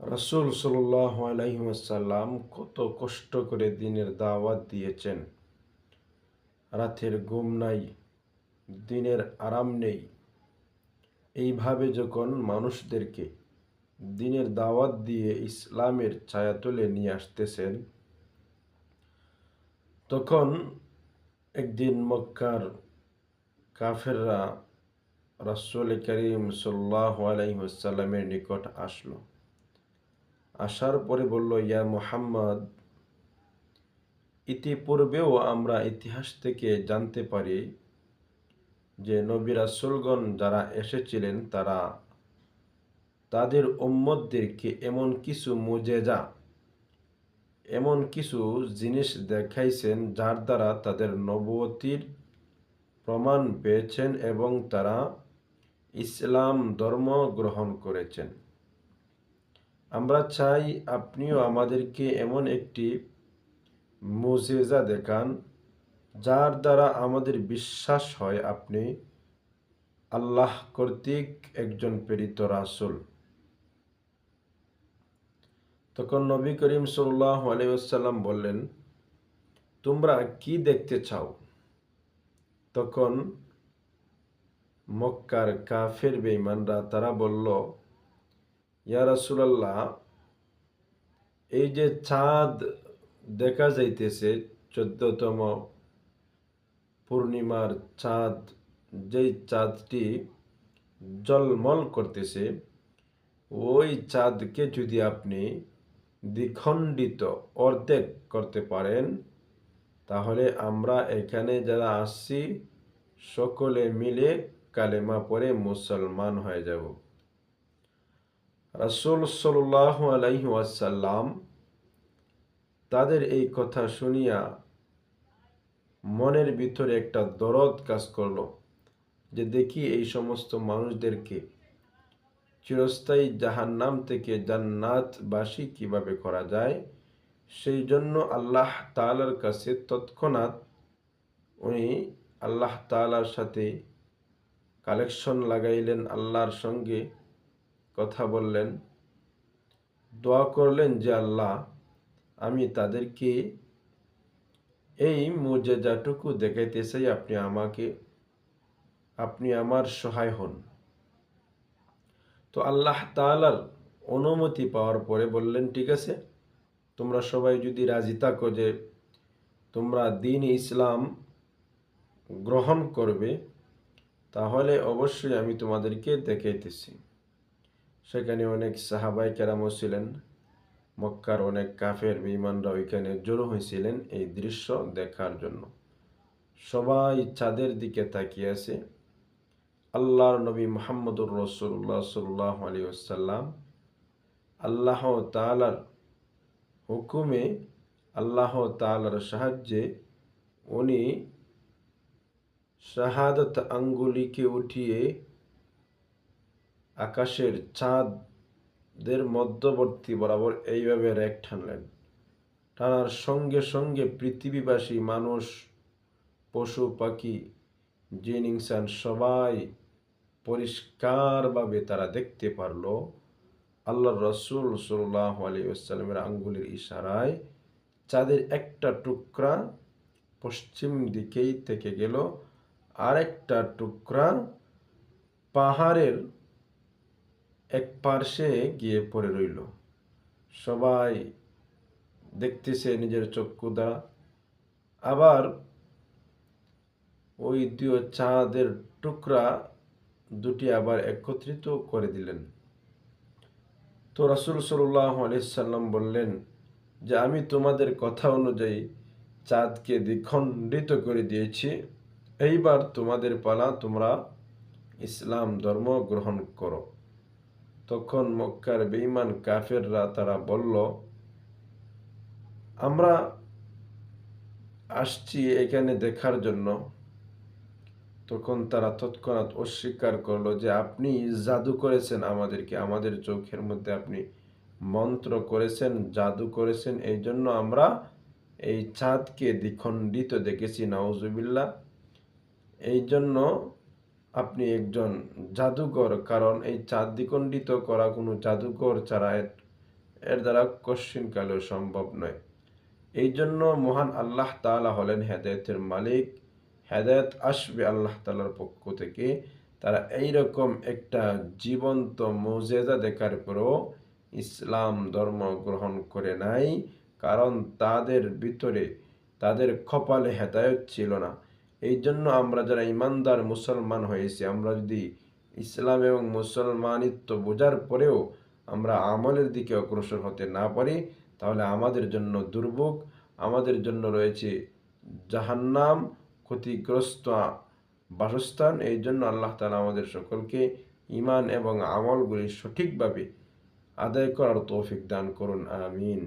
রসুল সাল্লাহ আলাইসাল্লাম কত কষ্ট করে দিনের দাওয়াত দিয়েছেন। রাতের ঘুম নাই, দিনের আরাম নেই। এইভাবে যখন মানুষদেরকে দিনের দাওয়াত দিয়ে ইসলামের ছায়া তুলে নিয়ে আসতেছেন, তখন একদিন মক্কার কাফেররা রসুল করিম সাল্লাহ আলাইসাল্লামের নিকট আসলো। আসার পরে বলল, ইয়া মোহাম্মদ, ইতিপূর্বেও আমরা ইতিহাস থেকে জানতে পারি যে নবী রাসুলগণ যারা এসেছিলেন, তারা তাদের উম্মদদেরকে এমন কিছু মুজেজা, এমন কিছু জিনিস দেখাইছেন যার দ্বারা তাদের নবতির প্রমাণ পেয়েছেন এবং তারা ইসলাম ধর্ম গ্রহণ করেছেন। আমরা চাই আপনিও আমাদেরকে এমন একটি মুজেজা দেখান, যার দ্বারা আমাদের বিশ্বাস হয় আপনি আল্লাহ কর্তৃক একজন প্রেরিত রাসুল। তখন নবী করিম সাল্লাহ আলাইসাল্লাম বললেন, তোমরা কি দেখতে চাও? তখন মক্কার কাফের বেইমানরা তারা বলল ইয়া এই যে চাঁদ দেখা যাইতেছে, চোদ্দতম পূর্ণিমার চাঁদ, যেই চাঁদটি জলমল করতেছে, ওই চাঁদকে যদি আপনি দ্বিখণ্ডিত অর্ধেক করতে পারেন, তাহলে আমরা এখানে যারা আসছি, সকলে মিলে কালেমা পরে মুসলমান হয়ে যাব। রাসুল সাল্লাহ আলাইহি তাদের এই কথা শুনিয়া মনের ভিতরে একটা দরদ কাজ করল যে দেখি এই সমস্ত মানুষদেরকে চিরস্থায়ী জাহান নাম থেকে জান্নাতবাসী কীভাবে করা যায়? সেই জন্য আল্লাহ তালার কাছে তৎক্ষণাৎ উনি আল্লাহ তালার সাথে কালেকশন লাগাইলেন আল্লাহর সঙ্গে। কথা বললেন, দোয়া করলেন যে আল্লাহ, আমি তাদেরকে এই মুজেজাটুকু দেখাইতে চাই, আপনি আমাকে, আপনি আমার সহায় হন। তো আল্লাহ তালার অনুমতি পাওয়ার পরে বললেন, ঠিক আছে, তোমরা সবাই যদি রাজি থাকো যে তোমরা দিন ইসলাম গ্রহণ করবে, তাহলে অবশ্যই আমি তোমাদেরকে দেখাইতেছি। সেখানে অনেক সাহাবাই কেরামও ছিলেন। মক্কার অনেক কাফের বিমানরা ওইখানে জড়ো হয়েছিলেন এই দৃশ্য দেখার জন্য। সবাই চাঁদের দিকে তাকিয়ে আছে। আল্লাহর নবী মোহাম্মদুর রসুল্লাহ সাল্লাহ আলী আসাল্লাম আল্লাহ তালার হুকুমে, আল্লাহ তালার সাহায্যে উনি শাহাদত আঙ্গুলিকে উঠিয়ে আকাশের চাঁদের মধ্যবর্তী বরাবর এইভাবে রেক টানলেন। টানার সঙ্গে সঙ্গে পৃথিবীবাসী, মানুষ, পশু, পাখি জিন ইনসান সবাই পরিষ্কারভাবে তারা দেখতে পারল আল্লাহ রসুল সাল্লাহ আলী আসসালামের আঙ্গুলের ইশারায় চাঁদের একটা টুকরা পশ্চিম দিকেই থেকে গেল, আরেকটা টুকরা পাহাড়ের এক পার্শ্বে গিয়ে পড়ে রইল। সবাই দেখতেছে নিজের চক্ষু দ্বারা আবার ওই দুই চাঁদের টুকরা দুটি আবার একত্রিত করে দিলেন। তো রাসুল সাল্লাহ আলিয়াল্লাম বললেন যে, আমি তোমাদের কথা অনুযায়ী চাঁদকে দ্বিখণ্ডিত করে দিয়েছি। এইবার তোমাদের পালা তোমরা ইসলাম ধর্ম গ্রহণ করো। তখন মক্কার বেইমান কাফেররা তারা বলল, আমরা আসছি এখানে দেখার জন্য। তখন তারা তৎক্ষণাৎ অস্বীকার করল যে, আপনি জাদু করেছেন আমাদেরকে, আমাদের চোখের মধ্যে আপনি মন্ত্র করেছেন, জাদু করেছেন এই জন্য আমরা এই চাঁদকে দ্বিখণ্ডিত দেখেছি নাউজুবিল্লা এই জন্য আপনি একজন জাদুকর, কারণ এই চাঁদ করা কোনো জাদুকর ছাড়া এর দ্বারা কশ্চিনকালেও সম্ভব নয়। এই জন্য মহান আল্লাহ তাআলা হলেন হেদায়তের মালিক। হেদায়ত আসবে আল্লাহ তালার পক্ষ থেকে। তারা এইরকম একটা জীবন্ত মৌজেদা দেখার পরও ইসলাম ধর্ম গ্রহণ করে নাই, কারণ তাদের ভিতরে, তাদের কপালে হেদায়ত ছিল না। এই জন্য আমরা যারা ইমানদার মুসলমান হয়েছি, আমরা যদি ইসলাম এবং মুসলমানিত্ব বোঝার পরেও আমরা আমলের দিকে অগ্রসর হতে না পারি, তাহলে আমাদের জন্য দুর্ভোগ। আমাদের জন্য রয়েছে জাহান্নাম, ক্ষতিগ্রস্ত বাসস্থান। এই জন্য আল্লাহ তালা আমাদের সকলকে ইমান এবং আমলগুলি সঠিকভাবে আদায় করার তৌফিক দান করুন। আমিন।